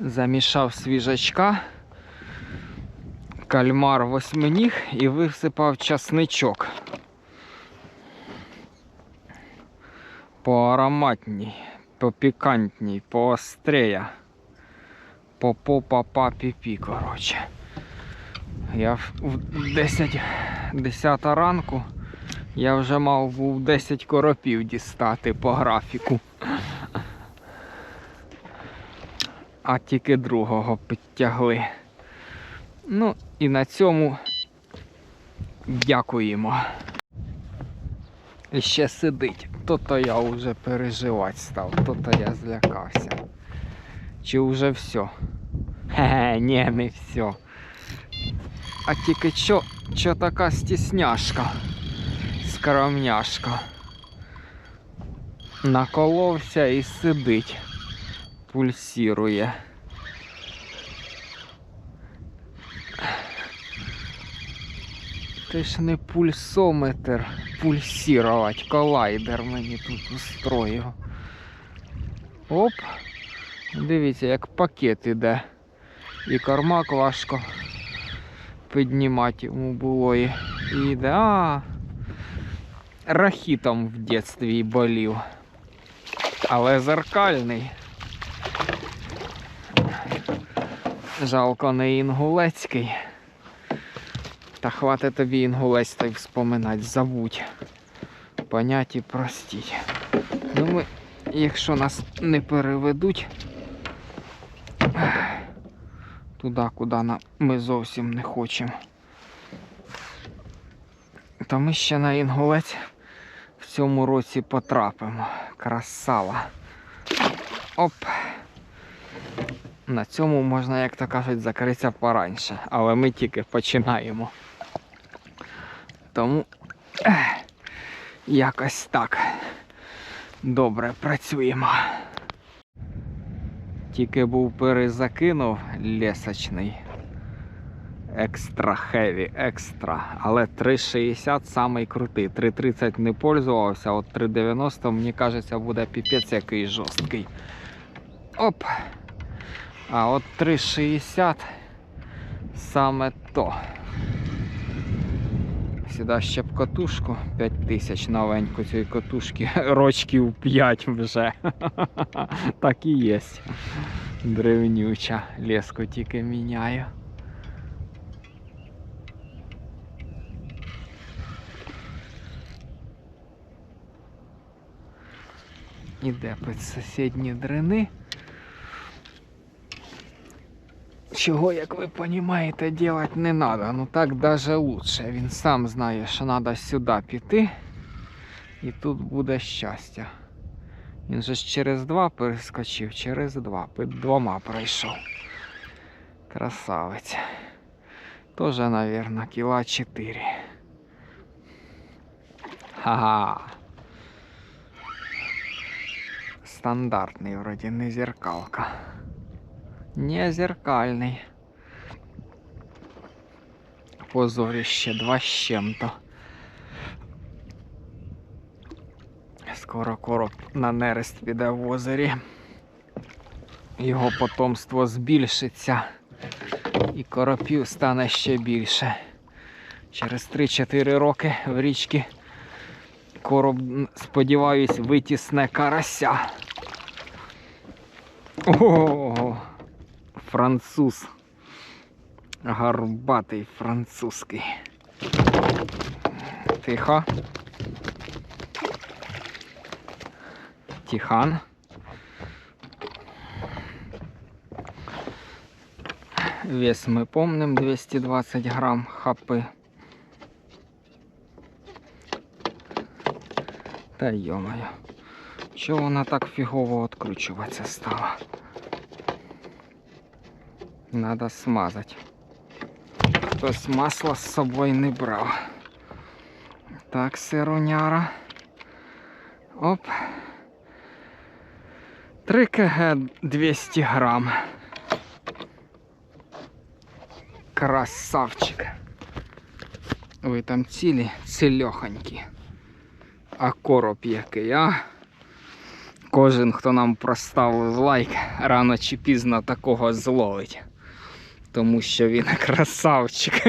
Замішав свіжачка, кальмар восьминіг і висипав часничок. Поароматній, попікантній, поострее. По попа па пі коротше. Я в в 10, 10 ранку я вже мав був 10 коропів дістати по графіку. А тільки другого підтягли. Ну і на цьому дякуємо. І ще сидить. То-то я вже переживати став, то-то я злякався. Чи вже все? Хе-хе, ні, не все. А тільки що, що така стісняшка, скромняшка. Наколовся і сидить, пульсірує. Ти ж не пульсометр пульсірувати, колайдер мені тут устроїв. Оп. Дивіться, як пакет іде. І кармак важко піднімати йому було і йде. А, рахітом в дитинстві болів. Але зеркальний. Жалко не інгулецький. Та хватить тобі інгулець та й вспоминать, забудь. Поняті простіть. Ну ми, якщо нас не переведуть туди, куди ми зовсім не хочемо, то ми ще на інгулець в цьому році потрапимо. Красава. Оп. На цьому можна, як то кажуть, закритися пораньше, але ми тільки починаємо. Тому ех, якось так. Добре працюємо. Тільки був перезакинув лісочний. Екстра хеві, екстра. Але 3,60 самий крутий. 3,30 не пользувався, от 3,90 мені кажеться буде піпець який жорсткий. Оп! А от 3,60 саме то. Сюди ще б катушку 5000 новеньку цієї катушки. Рочків 5 вже. так і є. Древнюча. Леску тільки міняю. Іде під сусідні дрини. Чого, як ви розумієте, делать не треба. Ну так даже лучше. Він сам знає, що треба сюди піти. І тут буде щастя. Він же через два перескочив, через два. Під двома пройшов. Красавець. Тоже, наверное, кіла 4. Ха-ха. Стандартний, вроді, не зеркалка. Не зеркальний. Позорище два з чим-то. Скоро короб на нерест піде в озері. Його потомство збільшиться. І коропів стане ще більше. Через 3-4 роки в річці короб, сподіваюсь, витісне карася. Ого! Француз. Гарбатий французький. Тихо. Тихан. Вес мы помним 220 грамм хапи. Та йомаю. Чого вона так фігово відкручуватися стала? Надо смазати. Хтось масла з собою не брав. Так, сироняра. Оп. 3 кг 200 грам. Красавчик. Ви там цілі, цільохонькі. А короб який, а? Кожен, хто нам проставив лайк, рано чи пізно такого зловить. Тому що він красавчик.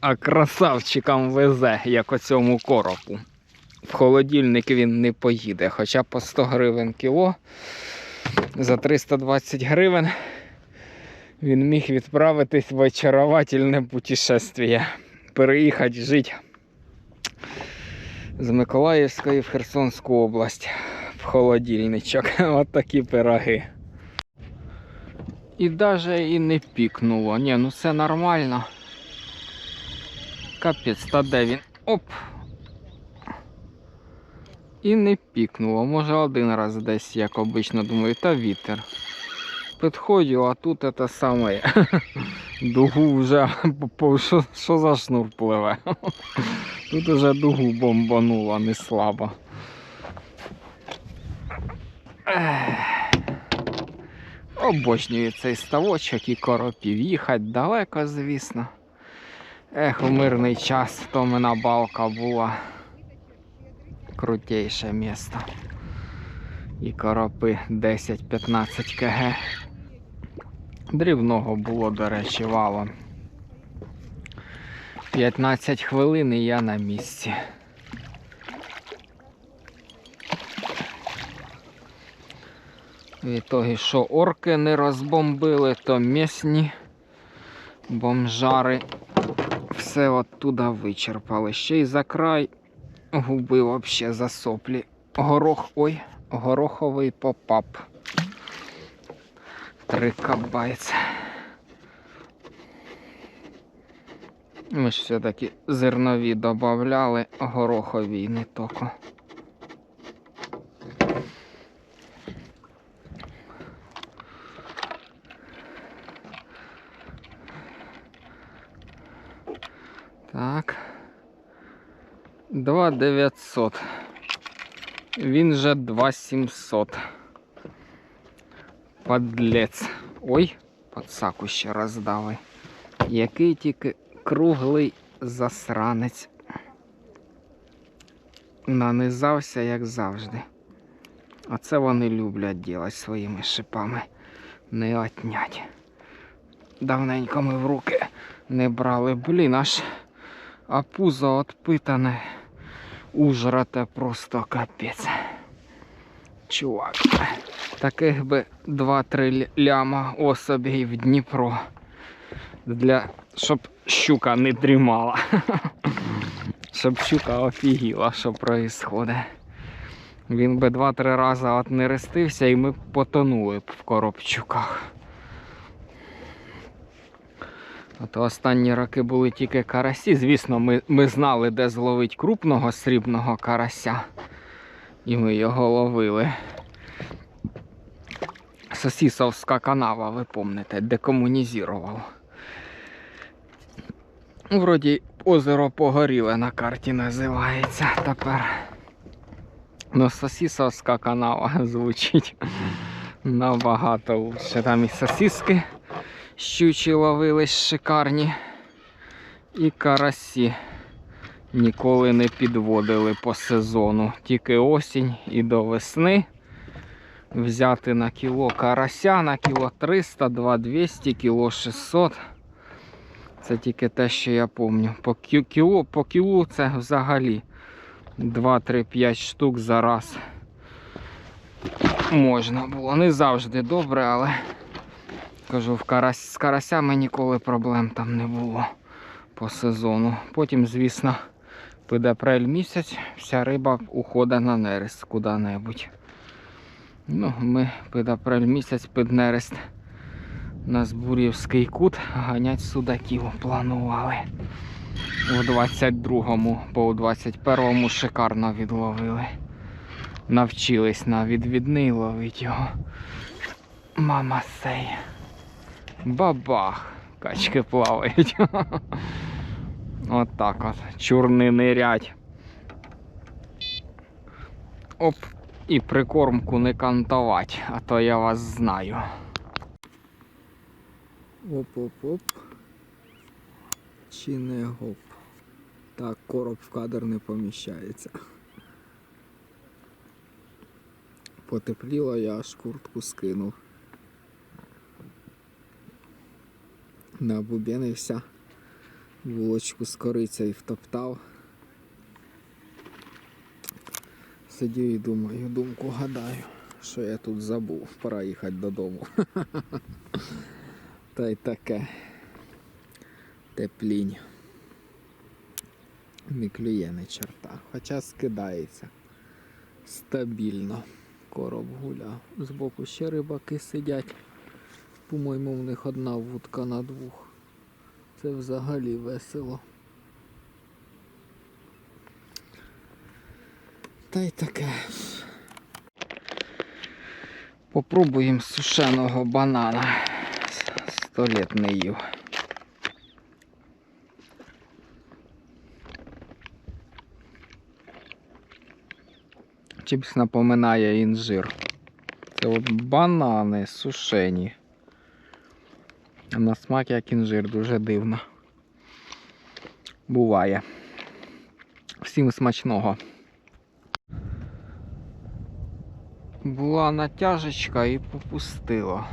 А красавчикам везе, як оцьому коропу. В холодильник він не поїде, хоча по 100 гривень кіло. За 320 гривень він міг відправитись в очаровательне путешествие. Переїхати жити з Миколаївської в Херсонську область в холодильничок. От такі пироги. І даже і не пікнуло. Ні, ну все нормально. Капець, та де він? Оп! І не пікнуло. Може один раз десь, як обично, думаю, та вітер. Підходжу, а тут це саме. Дугу вже що, за шнур пливе. Тут уже дугу бомбануло, не слабо. Ех. Обожнюю цей ставочок і коропів. Їхати далеко, звісно. Ех, у мирний час то мене балка була. Крутейше місто. І коропи 10-15 кг. Дрібного було, до речі, валом. 15 хвилин і я на місці. Від того, що орки не розбомбили, то місні бомжари все оттуда вичерпали. Ще й за край губи вообще за соплі. Горох, ой, гороховий попап. Три кабайця. Ми ж все-таки зернові додавали, горохові не тільки. Так. 2900. Він же 2700. Подлець. Ой, подсаку ще роздали. Який тільки круглий засранець. Нанизався, як завжди. Оце вони люблять ділати своїми шипами. Не отнять. Давненько ми в руки не брали. Блін, аж а пузо отпитане. Ужрате просто капець. Чувак. Таких би 2-3 ляма особей в Дніпро. Для... Щоб щука не дрімала. Щоб щука офігіла, що происходить. Він би 2-3 рази от не рестився і ми потонули б в коробчуках. От останні роки були тільки карасі. Звісно, ми, ми знали, де зловити крупного срібного карася. І ми його ловили. Сосісовська канава, ви помните, декомунізував. Вроді озеро Погоріле на карті називається тепер. Ну, сосісовська канава звучить набагато лучше. Там і сосиски щучі ловились шикарні. І карасі ніколи не підводили по сезону. Тільки осінь і до весни. Взяти на кіло карася, на кіло 300, 200, кіло 600. Це тільки те, що я пам'ятаю. По кі- кіло, по кілу це взагалі 2-3-5 штук за раз можна було. Не завжди добре, але кажу, в карась, з карасями ніколи проблем там не було по сезону. Потім, звісно, під апрель місяць вся риба уходить на нерест куди-небудь. Ну, ми під апрель місяць під нерест на Збурівський кут ганять судаків планували. У 22-му, бо у 21-му шикарно відловили. Навчились на відвідний ловити його. Мама сей. Бабах. Качки плавають. От так от. Чурни нирять. Оп. І прикормку не кантувати, а то я вас знаю. Оп-оп-оп. Чи не гоп. Так, короб в кадр не поміщається. Потепліло, я аж куртку скинув. Набубенився, вулочку з корицею втоптав. Сидю і думаю, думку гадаю, що я тут забув, пора їхати додому. Та й таке. Теплінь. Не клює не черта, хоча скидається стабільно. Короб гуляв. Збоку ще рибаки сидять. По-моєму, в них одна вудка на двох. Це взагалі весело. Та й таке. Попробуємо сушеного банана. Сто літ не їв. Чимсь напоминає інжир. Це от банани сушені. На смак як інжир, дуже дивно. Буває. Всім смачного. Була натяжечка і попустило.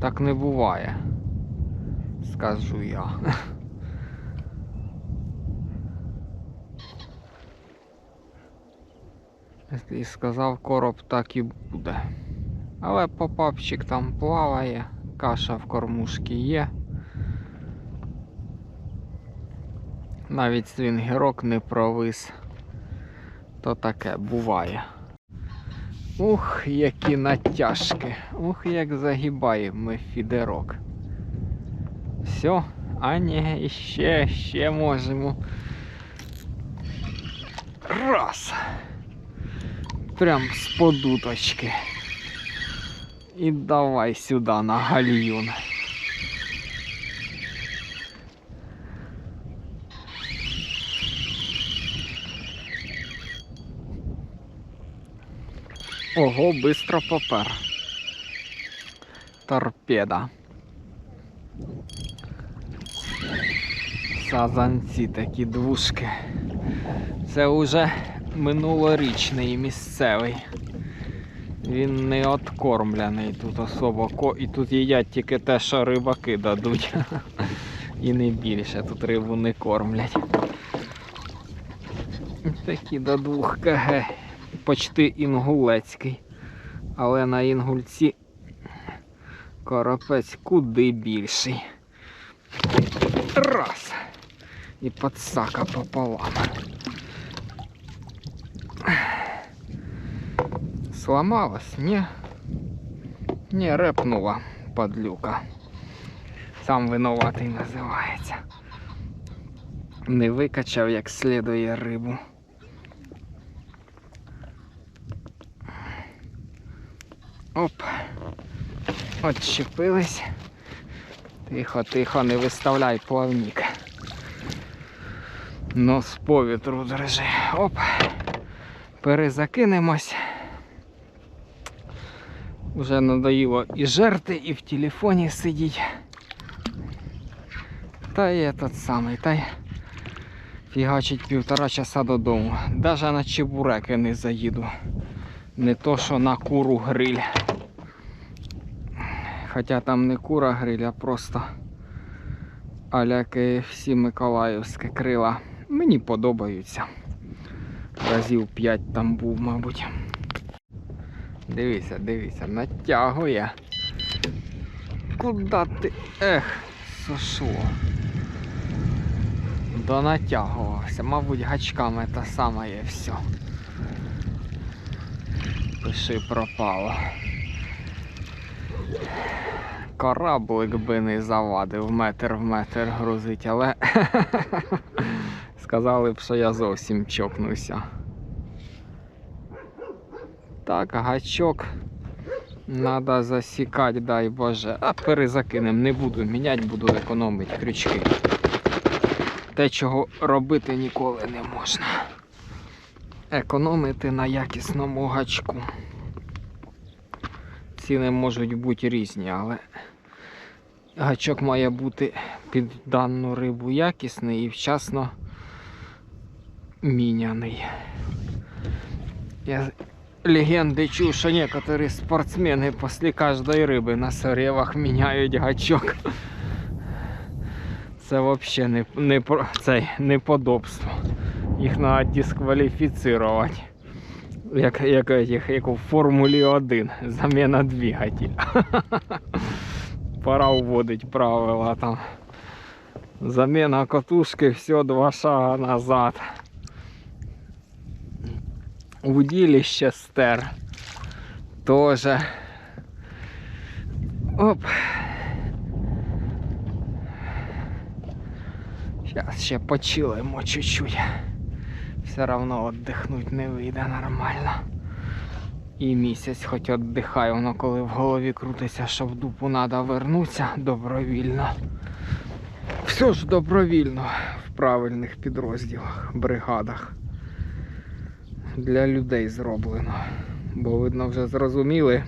Так не буває, скажу я. І сказав короб так і буде. Але попапчик там плаває, каша в кормушці є. Навіть свінгірок не провис. То таке буває. Ух, які натяжки. Ух, як загибаємо фідерок. Все, а ні, ще, ще можемо. Раз. Прям з подуточки. І давай сюди на гальюн. Ого, быстро попер. Торпеда. Сазанці такі двушки. Це уже минулорічний місцевий. Він не откормлений тут особо. І тут їдять тільки те, що рибаки дадуть. І не більше. Тут рибу не кормлять. Такі до 2 кг. Почти інгулецький. Але на інгульці коропець куди більший. Раз. І подсака пополам. Сломалась? Ні. Ні, репнула подлюка. Сам винуватий називається. Не викачав як слідує рибу. Оп. Отщепились. Тихо, тихо, не виставляй плавник. Нос по вітру держи. Оп. Перезакинемось. Уже надоїло і жерти, і в телефоні сидіть. Та й этот самий, та й фігачить півтора часа додому. Даже на чебуреки не заїду. Не то, що на куру гриль. Хоча там не кура гриль, а просто аля всі Миколаївське крила. Мені подобаються. Разів 5 там був, мабуть. Дивися, дивися, натягує. Куда ти? Ех, сошло. Донатягувався, мабуть, гачками та саме є все. Пиши пропало. Кораблик би не завадив, метр в метр грузить, але сказали б, що я зовсім чокнуся. Так, гачок. Надо засікати, дай Боже. А перезакинем не буду міняти, буду економити крючки. Те, чого робити ніколи не можна. Економити на якісному гачку. Ціни можуть бути різні, але гачок має бути під дану рибу якісний і вчасно міняний. Я легенды чув, що некоторі спортсмени після кожної риби на соревах міняють гачок. Це взагалі не, не, цей, неподобство. Їх треба дискваліфіцирувати. Як, як, як, як у Формулі 1. Заміна двигателя. Пора вводити правила там. Заміна катушки, все, два шага назад. Удилище стер. Тоже. Оп. Сейчас ще почилимо чуть-чуть. Все равно отдихнуть не вийде нормально. І місяць хоч віддихаю, воно коли в голові крутиться, що в дупу треба вернутися добровільно. Все ж добровільно в правильних підрозділах, бригадах. Для людей зроблено. Бо видно вже зрозуміли,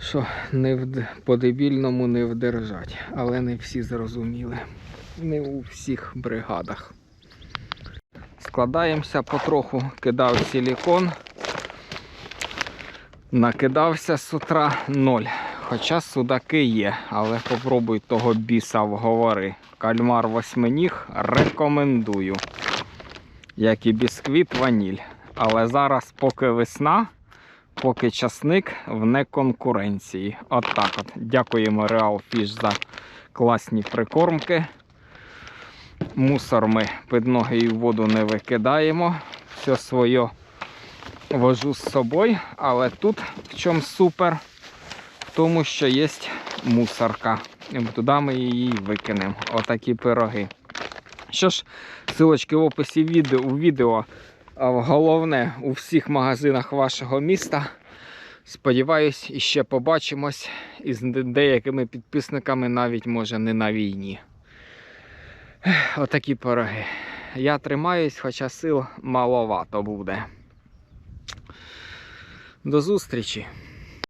що не в по-дебільному не вдержать. Але не всі зрозуміли. Не у всіх бригадах. Складаємося потроху, кидав силікон. Накидався з утра ноль. Хоча судаки є, але попробуй того біса вговори. Кальмар восьминіг рекомендую. Як і бісквіт ваніль. Але зараз, поки весна, поки часник в неконкуренції. От так от. Дякуємо Real Fish за класні прикормки. Мусор ми під ноги і в воду не викидаємо. Все своє вожу з собою, але тут в чому супер, в тому, що є мусорка. Туди ми її викинемо. Отакі пироги. Що ж, силочки в описі відео, у відео. А головне у всіх магазинах вашого міста. Сподіваюсь, іще побачимось із деякими підписниками, навіть може не на війні. Отакі пироги. Я тримаюсь, хоча сил маловато буде. До зустрічі!